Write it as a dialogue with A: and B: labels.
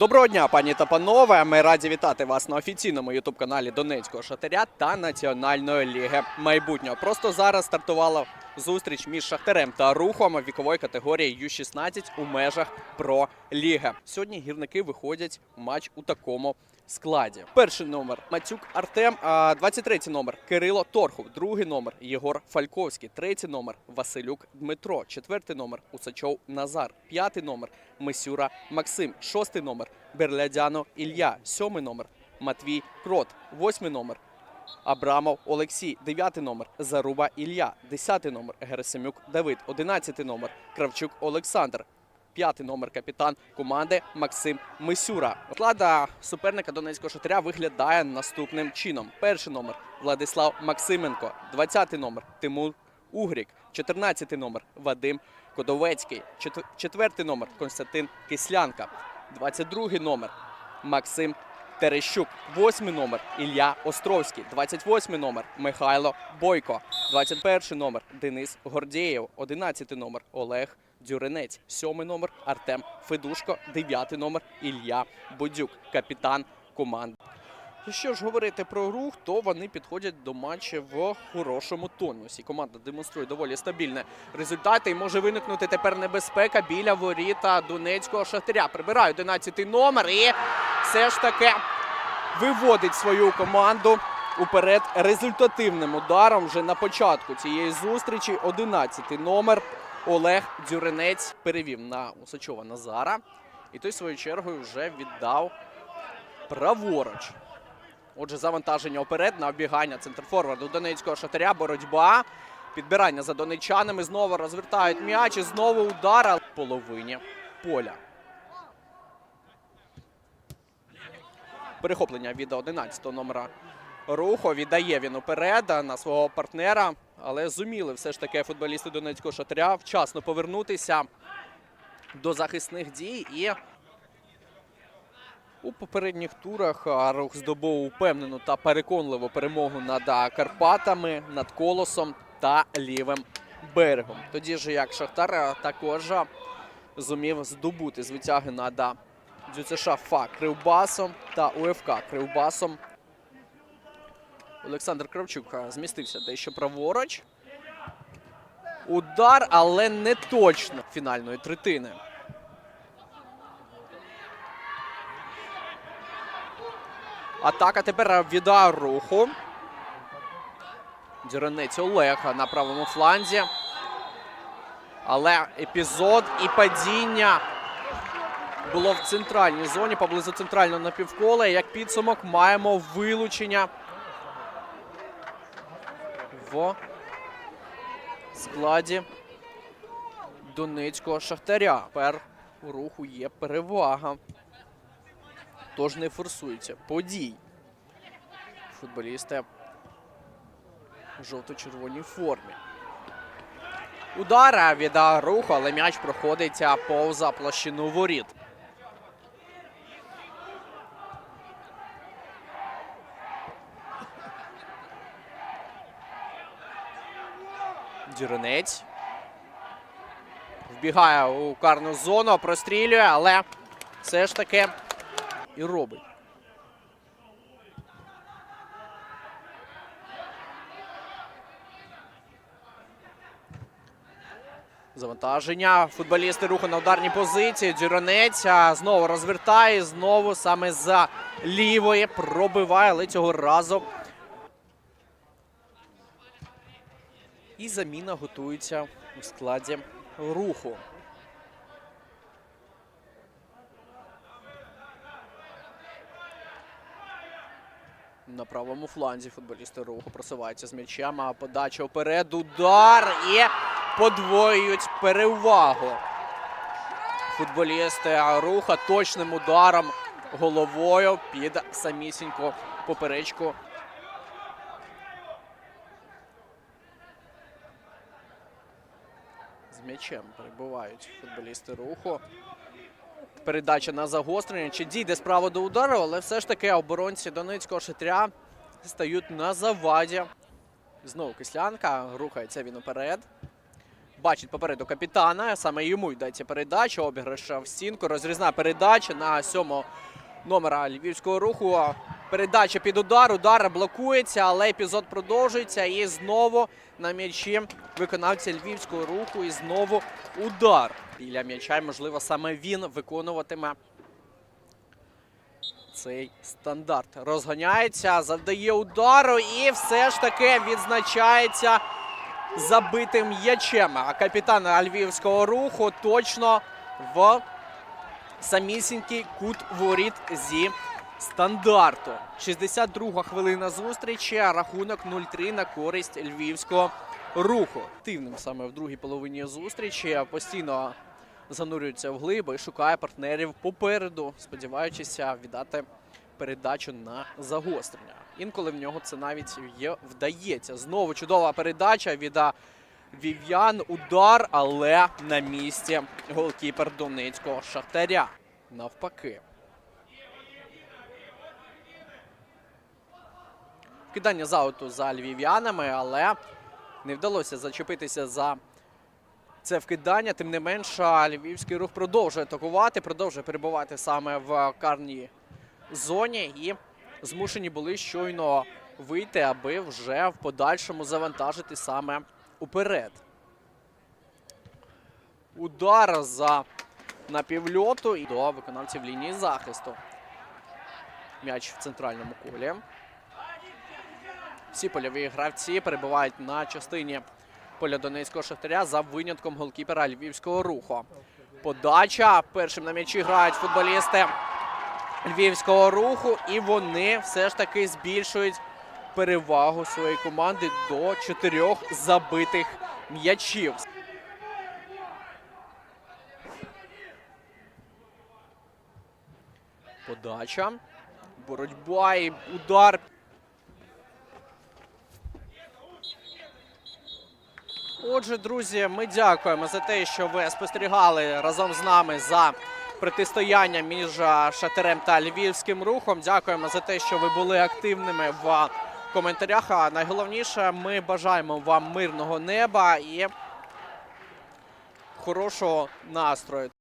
A: Доброго дня, пані та панове. Ми раді вітати вас на офіційному ютуб-каналі Донецького Шахтаря та Національної ліги майбутнього. Просто зараз стартувала зустріч між Шахтарем та рухом вікової категорії Ю-16 у межах про ліги. Сьогодні гірники виходять в матч у такому складі. Перший номер Мацюк Артем, а 23-й номер Кирило Торхов, другий номер Єгор Фальковський, третій номер Василюк Дмитро, четвертий номер Усачов Назар, п'ятий номер Мисюра Максим, шостий номер Берлядяно Ілля, сьомий номер. Матвій Крот, восьмий номер. Абрамов Олексій, дев'ятий номер. Заруба Ілля, десятий номер. Герасимюк Давид, одинадцятий номер. Кравчук Олександр. П'ятий номер. Капітан команди Максим Мисюра. Склада суперника Донецького шатаря виглядає наступним чином: перший номер Владислав Максименко, 20-й номер Тимур Угрік, 14-й номер Вадим Кодовецький, чет- четвертий номер Константин Кислянка, 22-й номер. Максим Терещук, 8 номер. Ілля Островський, 28 номер. Михайло Бойко, 21 номер. Денис Гордєєв, 11 номер. Олег Дюринець, 7 номер. Артем Федушко, 9 номер. Ілля Будюк, капітан команди. Якщо ж говорити про рух, то вони підходять до матчу в хорошому тонусі. Команда демонструє доволі стабільні результати і може виникнути тепер небезпека біля воріта Донецького шахтаря. Прибирає 11 номер і все ж таки виводить свою команду уперед результативним ударом вже на початку цієї зустрічі. 11 номер Олег Дюринець перевів на Усачова Назара. І той своєю чергою вже віддав праворуч. Отже, завантаження вперед на обігання центрфорварду Донецького шатаря. Боротьба. Підбирання за донечанами. Знову розвертають м'яч і знову удар в половині поля. Перехоплення від 11 номера руху. Віддає він уперед на свого партнера. Але зуміли все ж таки футболісти Донецького шатаря вчасно повернутися до захисних дій і у попередніх турах рух здобув упевнену та переконливу перемогу над Карпатами, над Колосом та лівим берегом. Тоді ж як Шахтар також зумів здобути звитяги над ДЮЦШ ФА Кривбасом та УФК Кривбасом. Олександр Кравчук змістився дещо праворуч. Удар, але не точно фінальної третини. Атака тепер від руху. Дюренець Олег на правому фланзі. Але епізод і падіння було в центральній зоні, поблизу центрального напівкола. Як підсумок маємо вилучення в складі Донецького шахтаря. Тепер у руху є перевага. Тож не форсується подій. Футболісти в жовто-червоній формі. Удар від руху, але м'яч проходить повза площину воріт. Дюринець. Вбігає у карну зону, прострілює, але все ж таки і робить. Завантаження. Футболісти руху на ударній позиції. Джиронець знову розвертає. Знову саме за лівої пробиває, але цього разу. І заміна готується у складі руху. На правому фланзі футболісти руху просуваються з м'ячем, а подача вперед, удар і подвоюють перевагу. Футболісти руха точним ударом головою під самісіньку поперечку. З м'ячем перебувають футболісти руху. Передача на загострення. Чи дійде справа до удару, але все ж таки оборонці Донецького шитря стають на заваді. Знову кислянка. Рухається він уперед. Бачить попереду капітана. Саме йому йдеться передача. Обіграш в стінку. Розрізна передача на сьомого номера львівського руху. Передача під удар. Удар блокується, але епізод продовжується. І знову на м'ячі виконавця львівського руху. І знову удар біля м'яча. І, можливо, саме він виконуватиме цей стандарт. Розганяється, завдає удару і все ж таки відзначається забитим м'ячем. А капітан львівського руху точно в самісінький кут воріт зі стандарту. 62 хвилина зустрічі. Рахунок 0-3 на користь львівського руху. Активним саме в другій половині зустрічі постійно занурюється в глиб і шукає партнерів попереду, сподіваючися віддати передачу на загострення. Інколи в нього це навіть є, вдається. Знову чудова передача від Вів'ян. Удар, але на місці голкіпер Донецького Шахтаря. Навпаки. Кидання з ауту за львів'янами, але не вдалося зачепитися за це вкидання. Тим не менш, а, львівський рух продовжує атакувати, продовжує перебувати саме в карній зоні і змушені були щойно вийти, аби вже в подальшому завантажити саме уперед. Удар за напівльоту і до виконавців лінії захисту. М'яч в центральному колі. Всі польові гравці перебувають на частині поля Донецького шахтаря за винятком голкіпера львівського руху. Подача. Першим на м'ячі грають футболісти львівського руху, і вони все ж таки збільшують перевагу своєї команди до чотирьох забитих м'ячів. Подача. Боротьба і удар. Отже, друзі, ми дякуємо за те, що ви спостерігали разом з нами за протистоянням між шатерем та Львівським рухом. Дякуємо за те, що ви були активними в коментарях. А найголовніше, ми бажаємо вам мирного неба і хорошого настрою.